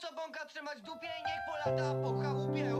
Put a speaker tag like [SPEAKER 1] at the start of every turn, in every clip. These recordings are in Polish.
[SPEAKER 1] Co bąka trzymać dupie i niech polata po chałupie.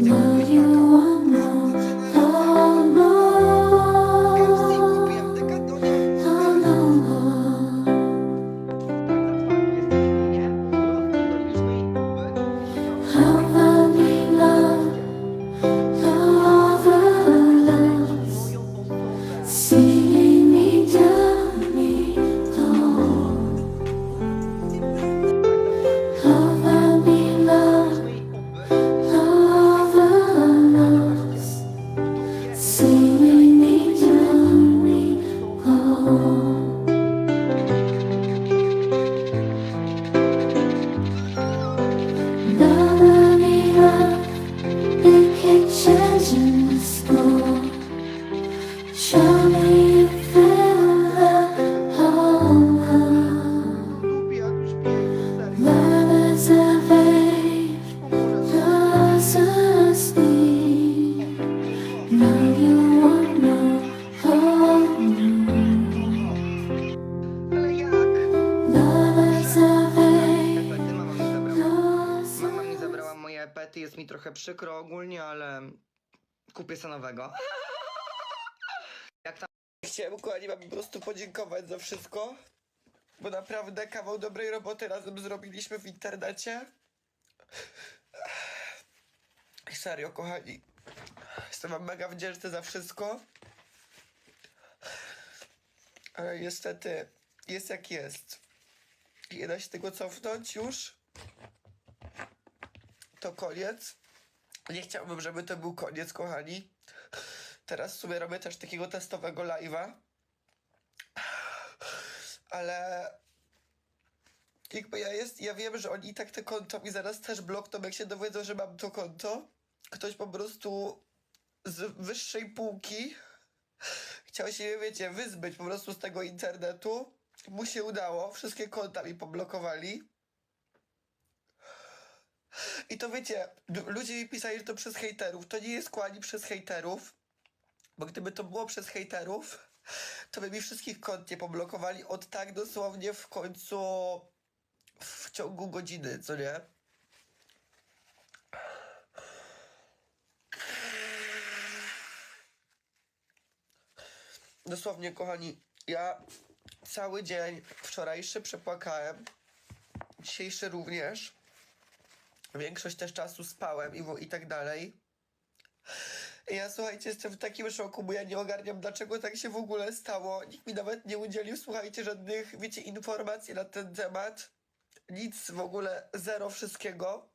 [SPEAKER 2] No.
[SPEAKER 3] Trochę przykro ogólnie, ale kupię sobie nowego. Jak tam... Chciałem kochani wam po prostu podziękować za wszystko, bo naprawdę kawał dobrej roboty razem zrobiliśmy w internecie. Serio, kochani. Jestem wam mega wdzięczny za wszystko. Ale niestety jest jak jest. Nie da się tego cofnąć już. To koniec. Nie chciałbym, żeby to był koniec, kochani. Teraz w sumie robię też takiego testowego live'a. Ale jakby ja jest, ja wiem, że oni i tak te konto mi zaraz też blokną, jak się dowiedzą, że mam to konto. Ktoś po prostu z wyższej półki chciał się, wiecie, wyzbyć po prostu z tego internetu. Mu się udało, wszystkie konta mi poblokowali. I to wiecie, lu- ludzie mi pisali, że to przez hejterów. To nie jest kłani przez hejterów, bo gdyby to było przez hejterów, to by mi wszystkich kont nie poblokowali od tak dosłownie w końcu w ciągu godziny, co nie? Dosłownie, kochani, ja cały dzień wczorajszy przepłakałem, dzisiejszy również. Większość też czasu spałem i, i tak dalej. Ja słuchajcie, jestem w takim szoku, bo ja nie ogarniam, dlaczego tak się w ogóle stało. Nikt mi nawet nie udzielił, słuchajcie, żadnych, wiecie, informacji na ten temat. Nic w ogóle, zero wszystkiego.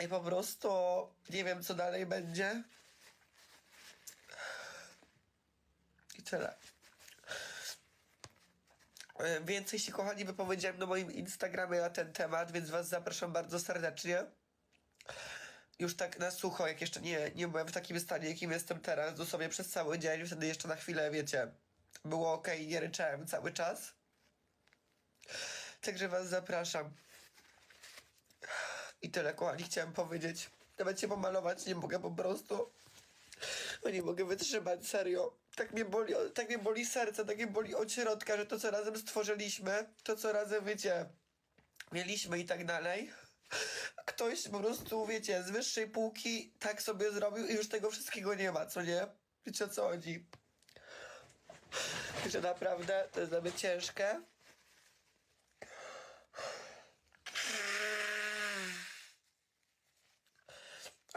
[SPEAKER 3] I po prostu nie wiem, co dalej będzie. I tyle. E, Więcej się, kochani, wypowiedziałem na moim Instagramie na ten temat, więc was zapraszam bardzo serdecznie. Już tak na sucho, jak jeszcze nie, nie byłem w takim stanie, jakim jestem teraz, dosłownie przez cały dzień, wtedy jeszcze na chwilę, wiecie, było ok, nie ryczałem cały czas. Także was zapraszam. I tyle, kochani, chciałem powiedzieć. Nawet się pomalować nie mogę po prostu. No nie mogę wytrzymać, serio. Tak mnie boli, tak mnie boli serce, tak mnie boli od środka, że to co razem stworzyliśmy, to co razem, wiecie, mieliśmy i tak dalej. Ktoś po prostu, wiecie, z wyższej półki tak sobie zrobił i już tego wszystkiego nie ma, co nie? Wiecie o co chodzi? Że naprawdę to jest dla mnie ciężkie.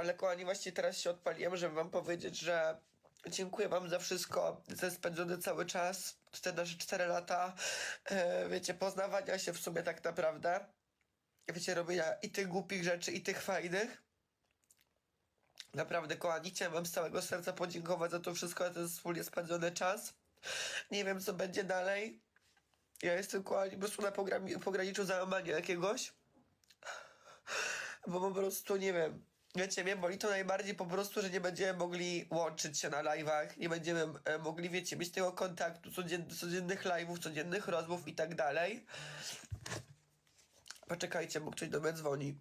[SPEAKER 3] Ale kochani, właśnie teraz się odpaliłem, żeby wam powiedzieć, że dziękuję wam za wszystko, za spędzony cały czas, te nasze 4 lata, e, wiecie, poznawania się w sumie tak naprawdę. wiecie, robienia i tych głupich rzeczy, i tych fajnych. Naprawdę, kochani, chciałem wam z całego serca podziękować za to wszystko, za ten wspólnie spędzony czas. Nie wiem, co będzie dalej. Ja jestem, kochani, po prostu na pograniczu załamania jakiegoś. Bo po prostu, nie wiem, wiecie, mnie boli to najbardziej po prostu, że nie będziemy mogli łączyć się na live'ach, nie będziemy e, mogli, wiecie, mieć tego kontaktu, codzien- codziennych live'ów, codziennych rozmów i tak dalej. Poczekajcie, bo ktoś do mnie dzwoni.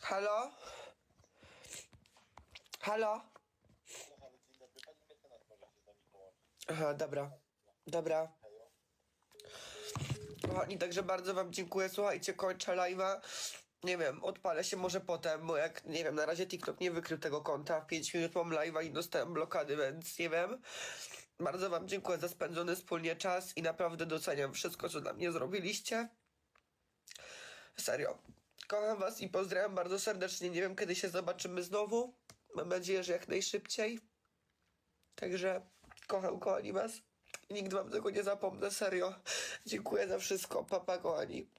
[SPEAKER 3] Halo? Halo? Aha, dobra. Dobra. Kochani, także bardzo wam dziękuję. Słuchajcie, kończę live'a. Nie wiem, odpalę się może potem, bo jak, nie wiem, na razie TikTok nie wykrył tego konta. W 5 minut mam live'a i dostałem blokady, więc nie wiem. Bardzo wam dziękuję za spędzony wspólnie czas i naprawdę doceniam wszystko, co dla mnie zrobiliście. Serio. Kocham was i pozdrawiam bardzo serdecznie. Nie wiem, kiedy się zobaczymy znowu. Mam nadzieję, że jak najszybciej. Także kocham, kochani was. Nigdy wam tego nie zapomnę, serio. Dziękuję za wszystko. Papa, kochani.